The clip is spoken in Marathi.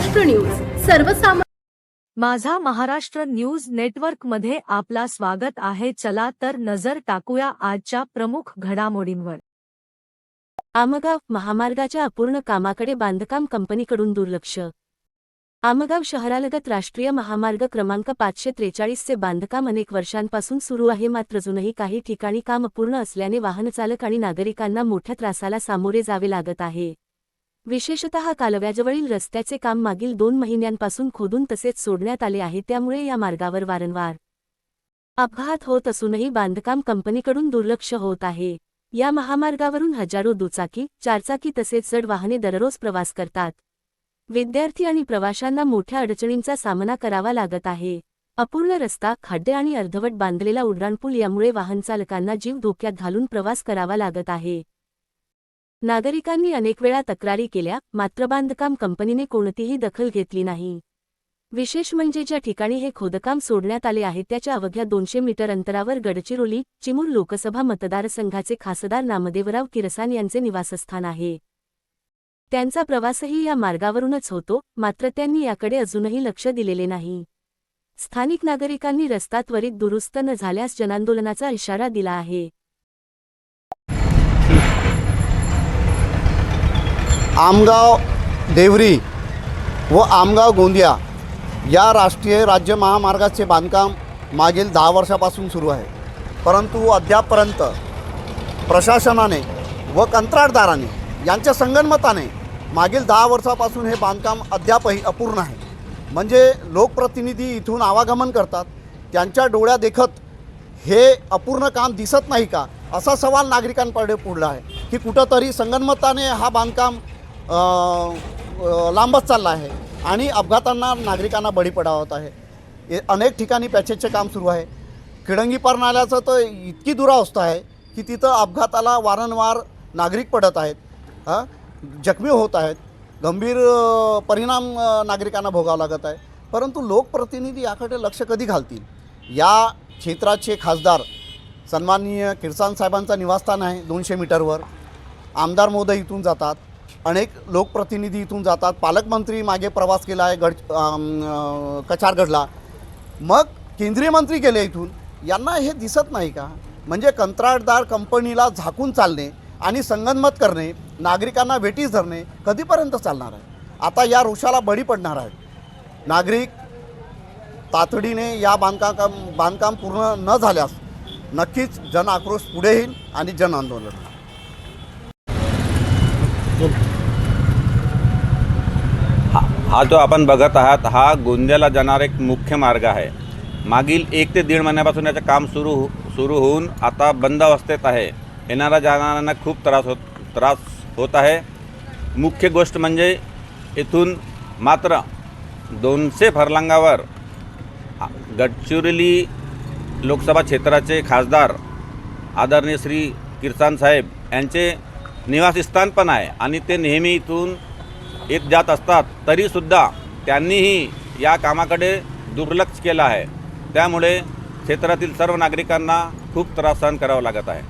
महाराष्ट्र न्यूज. सर्वसामान्य माझा महाराष्ट्र न्यूज नेटवर्कमध्ये आपला स्वागत आहे. चला तर नजर टाकूया आजच्या प्रमुख घडामोडींवर. आमगाव महामार्गाच्या अपूर्ण कामाकडे बांधकाम कंपनीकडून दुर्लक्ष. आमगाव शहरालगत राष्ट्रीय महामार्ग क्रमांक पाचशे त्रेचाळीसचे बांधकाम अनेक वर्षांपासून सुरू आहे. मात्र अजूनही काही ठिकाणी काम अपूर्ण असल्याने वाहनचालक आणि नागरिकांना मोठ्या त्रासाला सामोरे जावे लागत आहे. विशेषतः कालव्याजवळील रस्त्याचे काम मागील दोन महिन्यांपासून खोदून तसेच सोडण्यात आले आहे त्यामुळे या मार्गावर वारंवार अपघात होत असूनही बांधकाम कंपनीकडून दुर्लक्ष होत आहे. या महामार्गावरून हजारो दुचाकी चारचाकी तसेच जड वाहने दररोज प्रवास करतात. विद्यार्थी आणि प्रवाशांना मोठ्या अडचणींचा सामना करावा लागत आहे. अपूर्ण रस्ता खड्डे आणि अर्धवट बांधलेला उड्डाणपूल यामुळे वाहनचालकांना जीव धोक्यात घालून प्रवास करावा लागत आहे. नागरिकांनी अनेक वेळा तक्रारी केल्या मात्र बांधकाम कंपनीने कोणतीही दखल घेतली नाही. विशेष म्हणजे ज्या ठिकाणी हे खोदकाम सोडण्यात आले आहे त्याच्या अवघ्या दोनशे मीटर अंतरावर गडचिरोली चिमूर लोकसभा मतदारसंघाचे खासदार नामदेवराव किरसान यांचे निवासस्थान आहे. त्यांचा प्रवासही या मार्गावरूनच होतो मात्र त्यांनी याकडे अजूनही लक्ष दिलेले नाही. स्थानिक नागरिकांनी रस्ता त्वरित दुरुस्त न झाल्यास जनांदोलनाचा इशारा दिला आहे. आमगाव देवरी व आमगाव गोंदिया या राष्ट्रीय राज्य महामार्गाचे बांधकाम मागील दहा वर्षापासून सुरू आहे. परंतु अद्यापपर्यंत प्रशासनाने व कंत्राटदाराने यांच्या संगनमताने मागील दहा वर्षापासून हे बांधकाम अद्यापही अपूर्ण आहे. म्हणजे लोकप्रतिनिधी इथून आवागमन करतात त्यांच्या डोळ्या देखत हे अपूर्ण काम दिसत नाही का असा सवाल नागरिकांकडे पुढला आहे. की कुठंतरी संगनमताने हा बांधकाम लांबच चालला आहे आणि अपघातांना नागरिकांना बळी पडावत आहे. अनेक ठिकाणी पॅचेजचे काम सुरू आहे. किडंगी पार नाल्याचं तर इतकी दुरावस्था आहे की तिथं अपघाताला वारंवार नागरिक पडत आहेत. हां? जखमी होत आहेत. गंभीर परिणाम नागरिकांना भोगावं लागत आहे. परंतु लोकप्रतिनिधी याकडे लक्ष कधी घालतील? या क्षेत्राचे खासदार सन्माननीय किरसान साहेबांचं निवासस्थान आहे दोनशे मीटरवर. आमदार मोदय इथून जातात. अनेक लोकप्रतिनिधी इथून जातात. पालकमंत्री मागे प्रवास केला आहे गड कचारगडला. मग केंद्रीय मंत्री गेले इथून. यांना हे दिसत नाही का? म्हणजे कंत्राटदार कंपनीला झाकून चालणे आणि संगनमत करणे नागरिकांना वेटीस धरणे कधीपर्यंत चालणार आहे? आता या रोषाला बळी पडणार आहेत. नागरिक तातडीने या बांधकाम बांधकाम पूर्ण न झाल्यास नक्कीच जन आक्रोश पुढे येईल आणि जन हा जो आपण बघत आहात हा गोंदियाला जाणारा एक मुख्य मार्ग आहे. मागील एक ते दीड महिन्यापासून याचं काम सुरू हो-, सुरू होऊन आता बंद अवस्थेत आहे. येणाऱ्या जाणाऱ्यांना खूप त्रास होत त्रास होत आहे. मुख्य गोष्ट म्हणजे इथून मात्र दोनशे फरलांगावर गडचिरोली लोकसभा क्षेत्राचे खासदार आदरणीय श्री किर्सान साहेब यांचे निवासस्थान पण आहे आणि ते नेहमी इथून येत जात असतात तरीसुद्धा त्यांनीही या कामाकडे दुर्लक्ष केलं आहे. त्यामुळे क्षेत्रातील सर्व नागरिकांना खूप त्रास सहन करावा लागत आहे.